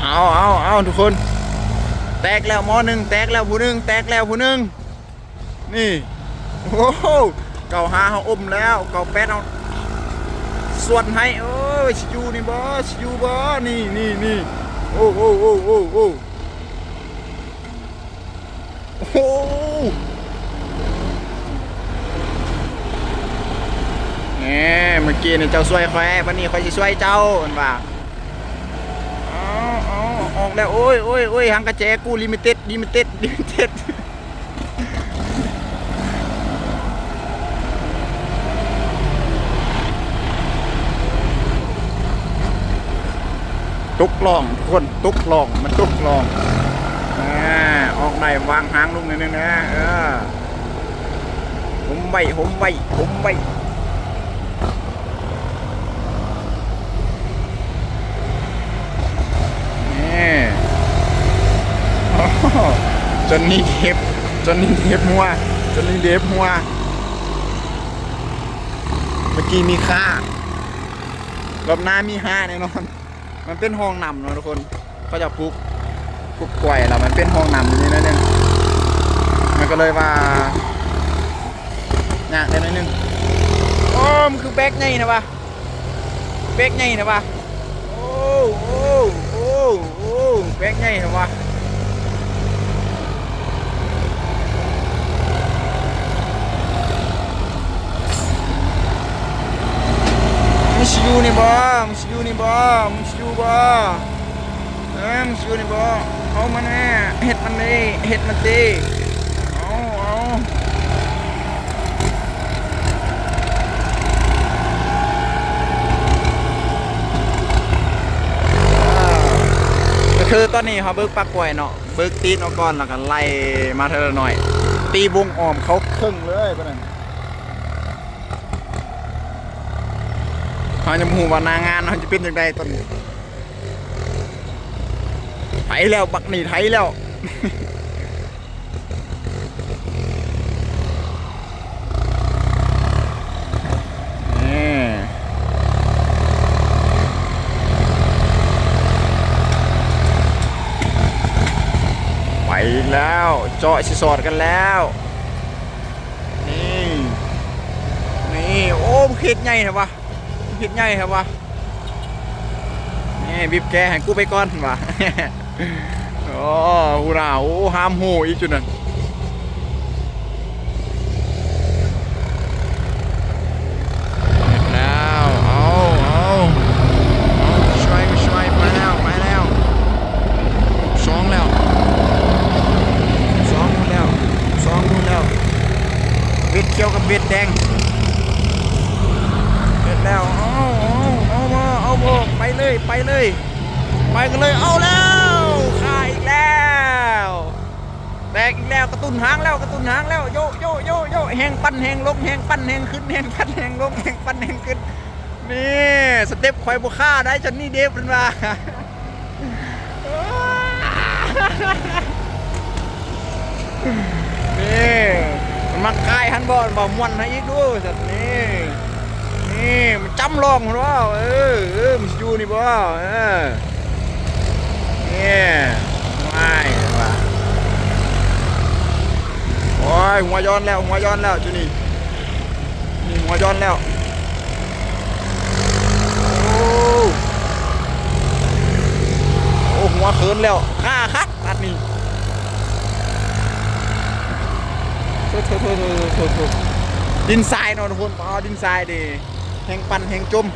เอาเอาเอาทุกคน แตกแล้วหมอหนึ่งแตกแล้วผู้หนึ่งแตกแล้วผู้หนึ่งนี่โอ้โหเก่าหาเขาอมแล้วเก่าแปดเอาส่วนให้โอ้ชิอยูนี่บอสชิอยูบอนี่นี่นี่โอ้โอ้โอ้โอ้โอ้โอ้โหแหมเมื่อกี้เนี่ยเจ้าช่วยแคววันนี้คอยจะช่วยเจ้าอันว่า ออกแล้ว โอ้ยโอ้ยโอ้ยหางกระแจกูลิมิเต็ดลิมิเต็ดลิมิเต็ดตุกลองทุกคนตุกลองมันตุกลองอ่าออกได้วางหางลุงนิดนึงนะเออผมไว้ผมไว้ผมไว้ นี่โอ้โห จนนี่เทปจนนี่เทปมัวจนนี่เดฟมัวเมื่อกี้มีค่ารอบหน้ามีห้าแน่นอน มันเป็นห้องนำเนาะทุกคนเขาจะปลุกปลุกกล้วยแล้วมันเป็นห้องนำอยู่นี่นะเนี่ยมันก็เลยว่าอยากได้นิดนึงโอ้มันคือแบกไงนะวะแบกไงนะวะโอ้โอ้โอ้โอ้แบกไงเหรอวะ งชิวนี่บ่มึงชิวนี่บ่มึงชิวบ่เอ้ยมึงชิวนี่บ่เอามาแน่เฮ็ดมันดิเฮ็ดมันดิเอาเอาก็คือตอนนี้เขาเบิกปลักกล้วยเนาะเบิกตีนเอาก่อนแล้วก็ไล่มาเท่าหน่อย ตีวงอ้อมเขาครึ่งเลยปะนั่น เขาจะมูว่านางานเขาจะเป็นยังไงตอนนี้ไถแล้วบักนี่ไถแล้วไปแล้วเจาะสิสอดกันแล้วนี่นี่โอ้เข็ดใหญ่เหรอวะ เข็ดใหญ่เหรอวะนี่บีบแกให้กูไปก่อนวะโอ้หูหนาวห้ามหูอีกจุดนั้นเห็นแล้วเอาเอาเอาช่วยวยไปแล้วไปแล้วสองแล้วสองแล้วสองแล้วบ็ดเขียวกับเบ็ดแดง แล้วเอาเอามาเอามาไปเลยไปเลย ไปกันเลยเอาแล้วขาอีกแล้วแตกอีกแล้วกระตุนหางแล้วกระตุนหางแล้วโยโยโยโยแหงปั้นแหงลงแหงปั้นแหงขึ้นแหงปั้นแหงลงแหงปั้นแหงขึ้นนี่สเต็ปควายบุค่าได้จนนี่เดฟเป็นมานี่มันมาคายฮันบอลบ่มวนให้อีกด้วยสัตว์นี่ นี่มันจำลองมันว่าเออเออมันอยู่นี่บ่เออนี่ไม่ว่ะโอ้ยหัวย้อนแล้วหัวย้อนแล้วจุนี่นี่หัวย้อนแล้วโอ้โอ้หัวเขินแล้วข้าคักตัดนี่โทษโทษโทษโทษโทษโทษดินทรายนอนทุกคนอ๋อดินทรายดิ แห่งปั่นแห่งจม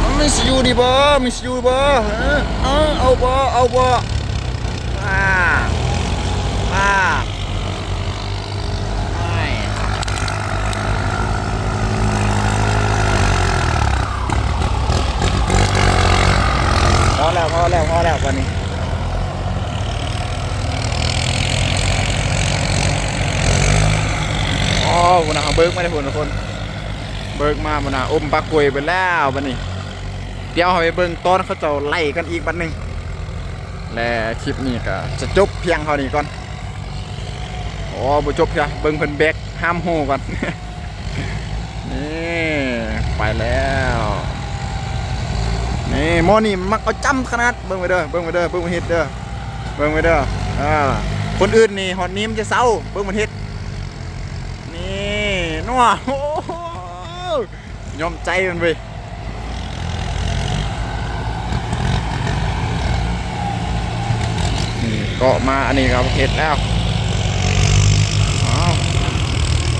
อ๋อมิสยูดิบ่มิสยูบ่เออเอาเอาบ่เอาบ่อ่าอ่าม่พอแล้วพอแล้วพอแล้ววันนี้อ๋อวันน่ะเบิกไมาได้ผลทุกคน เบิกมาวันนะอมปลากวยไปแล้วบันนี้ เดี๋ยวเอาไปเบิ่งตอนเขาจะไล่กันอีกบันหนึ่งและคลิปนี้ก็จะจบเพียงเท่านี้ก่อนอ๋อบ่จบจ้ะเบิ่งเพิ่นแบกห้ามโหก่อนนี่ไปแล้วนี่นี่หมอนี่มักเอาจำขนาดเบิ่งไปเด้อเบิ่งไปเด้อเบิ่งมันเฮ็ดเด้อเบิ่งไปเด้ออ่าคนอื่นนี่ฮอดนี้มันจะเศร้าเบิ่งมันเฮ็ดนี่นัวโอ้โห ยอมใจมันเว้ยนี่เกาะมาอันนี้ครับเฮ็ดแล้วเอา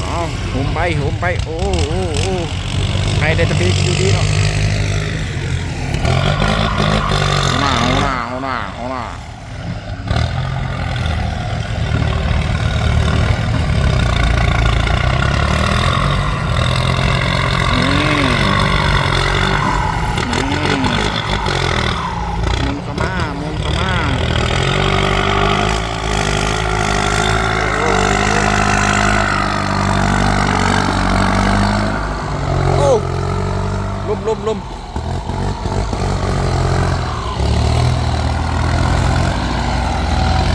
เอาหุ่มไปหุ่มไปโอ้โอ้โอ้ใครได้ตะปีกอยู่ดีเนาะเอาหน้าเอาหน้าเอาหน้าเอาหน้านี่นี่หมุนเข้ามาหมุนเข้ามาโอ้ลุมลุมลุม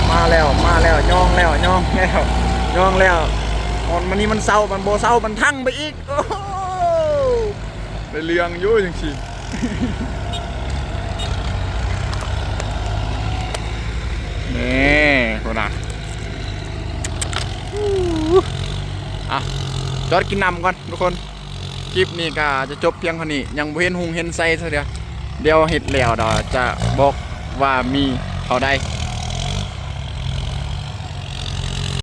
มาแล้วมาแล้ว ย่องแล้วย่องแล้วย่องแล้วมันมันนี่มันเศร้ามันโบเศร้ามันทั้งไปอีกโอ้ได้เลียงยู่จังสินี่คนน่ะอะจอดกินน้ำก่อนทุกคน คลิปนี้ก็จะจบเพียงเท่านี้ ยังเห็นหุงเห็นไส้ซะเดียวเดี๋ยวเห็ดแล้วเดี๋ยวจะบอกว่ามีเท่าใด